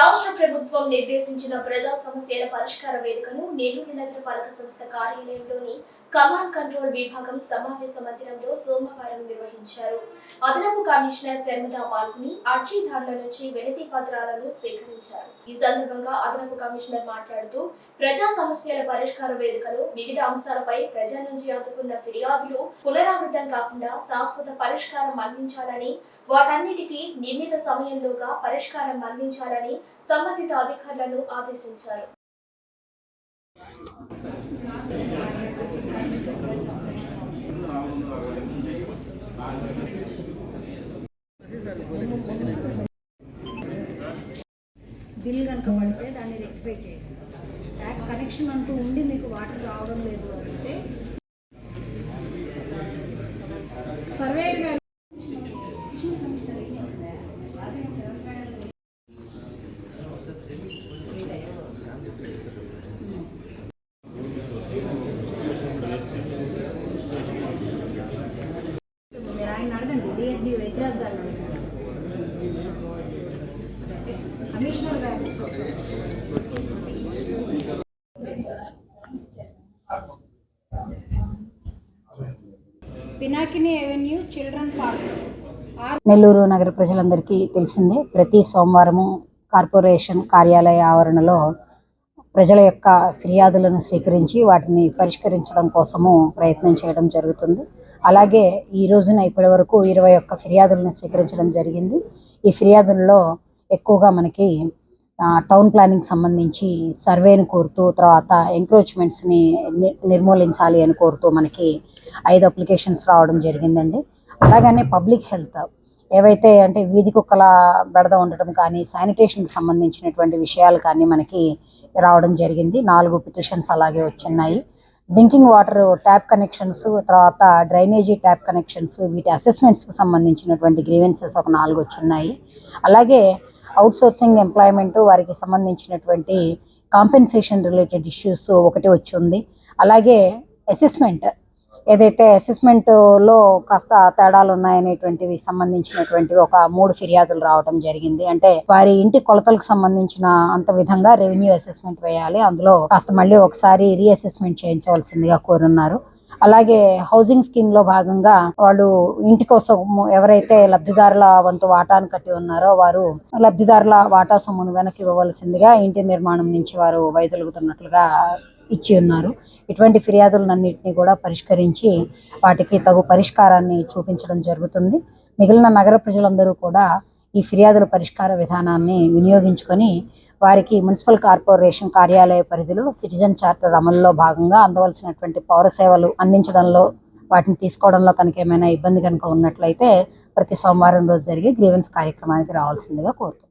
రాష్ట్ర ప్రభుత్వం నిర్దేశించిన ప్రజా సమస్యల పరిష్కార వేదికను నెల్లూరు నగరపాలక సంస్థ కార్యాలయంలోని కమాండ్ కంట్రోల్ విభాగం సమావేశ మందిరంలో సోమవారం నిర్వహించారు. అదనపు కమిషనర్ శర్మద పాల్గొని అర్జీదారుల నుంచి వినతి పత్రాలను స్వీకరించారు ఈ సందర్భంగా అదనపు కమిషనర్ మాట్లాడుతూ ప్రజా సమస్యల పరిష్కార వేదికలో వివిధ అంశాలపై ప్రజల నుంచి అందుకున్న ఫిర్యాదులు పునరావృతం కాకుండా శాశ్వత పరిష్కారం అందించాలని వాటన్నిటికీ నిర్ణీత సమయంలోగా పరిష్కారం అందించాలని సంబంధిత అధికారులను ఆదేశించారు. బిల్ కనుక పడితే దాన్ని రెక్టిఫై చేసి ట్యాప్ కనెక్షన్ అంటూ ఉండి మీకు వాటర్ రావడం లేదు అంటే సర్వేయర్ గారు మీరు ఆయన అడగండి. డిఎస్డి అడగండి. కమిషనర్ గారు Pinakini avenue children park. Nellore నగర ప్రజలందరికీ తెలిసిందే ప్రతి సోమవారము కార్పొరేషన్ కార్యాలయ ఆవరణలో ప్రజల యొక్క ఫిర్యాదులను స్వీకరించి వాటిని పరిష్కరించడం కోసము ప్రయత్నం చేయడం జరుగుతుంది. అలాగే ఈ రోజున ఇప్పటి వరకు ఇరవై ఒక్క ఫిర్యాదులను స్వీకరించడం జరిగింది. ఈ ఫిర్యాదుల్లో ఎక్కువగా మనకి టౌన్ ప్లానింగ్ సంబంధించి సర్వేని కోరుతూ తర్వాత ఎంక్రోచ్మెంట్స్ని నిర్మూలించాలి అని కోరుతూ మనకి ఐదు అప్లికేషన్స్ రావడం జరిగిందండి. అలాగనే పబ్లిక్ హెల్త్ ఏవైతే అంటే వీధి కుక్కల బెడద ఉండటం కానీ శానిటేషన్కి సంబంధించినటువంటి విషయాలు కానీ మనకి రావడం జరిగింది. నాలుగు పిటిషన్స్ అలాగే వచ్చున్నాయి. డ్రింకింగ్ వాటర్ ట్యాప్ కనెక్షన్స్ తర్వాత డ్రైనేజీ ట్యాప్ కనెక్షన్స్ వీటి అసెస్మెంట్స్కి సంబంధించినటువంటి గ్రీవెన్సెస్ ఒక నాలుగు వచ్చున్నాయి. అలాగే అవుట్ సోర్సింగ్ ఎంప్లాయ్మెంట్ వారికి సంబంధించినటువంటి కాంపెన్సేషన్ రిలేటెడ్ ఇష్యూస్ ఒకటి వచ్చి ఉంది అలాగే అసెస్మెంట్ ఏదైతే అసెస్మెంట్లో కాస్త తేడాలు ఉన్నాయనేటువంటివి సంబంధించినటువంటివి ఒక మూడు ఫిర్యాదులు రావడం జరిగింది. అంటే వారి ఇంటి కొలతలకు సంబంధించిన అంత విధంగా రెవెన్యూ అసెస్మెంట్ వేయాలి. అందులో కాస్త మళ్ళీ ఒకసారి రీఅసెస్మెంట్ చేయించవలసిందిగా కోరున్నారు. అలాగే హౌసింగ్ స్కీమ్లో భాగంగా వాళ్ళు ఇంటి కోసం ఎవరైతే లబ్ధిదారుల వంతు వాటాను కట్టి ఉన్నారో వారు లబ్ధిదారుల వాటా సొమ్మును వెనక్కి ఇవ్వవలసిందిగా ఇంటి నిర్మాణం నుంచి వారు వైదొలుగుతున్నట్లుగా ఇచ్చి ఉన్నారు. ఇటువంటి ఫిర్యాదులన్నింటినీ కూడా పరిష్కరించి వాటికి తగు పరిష్కారాన్ని చూపించడం జరుగుతుంది. మిగిలిన నగర ప్రజలందరూ కూడా ఈ ఫిర్యాదుల పరిష్కార విధానాన్ని వినియోగించుకొని వారికి మున్సిపల్ కార్పొరేషన్ కార్యాలయ పరిధిలో సిటిజన్ చార్టర్ అమలులో భాగంగా అందవలసినటువంటి పౌర సేవలు అందించడంలో వాటిని తీసుకోవడంలో కనుక ఏమైనా ఇబ్బంది కనుక ఉన్నట్లయితే ప్రతి సోమవారం రోజు జరిగే గ్రీవెన్స్ కార్యక్రమానికి రావాల్సిందిగా కోరుతున్నాను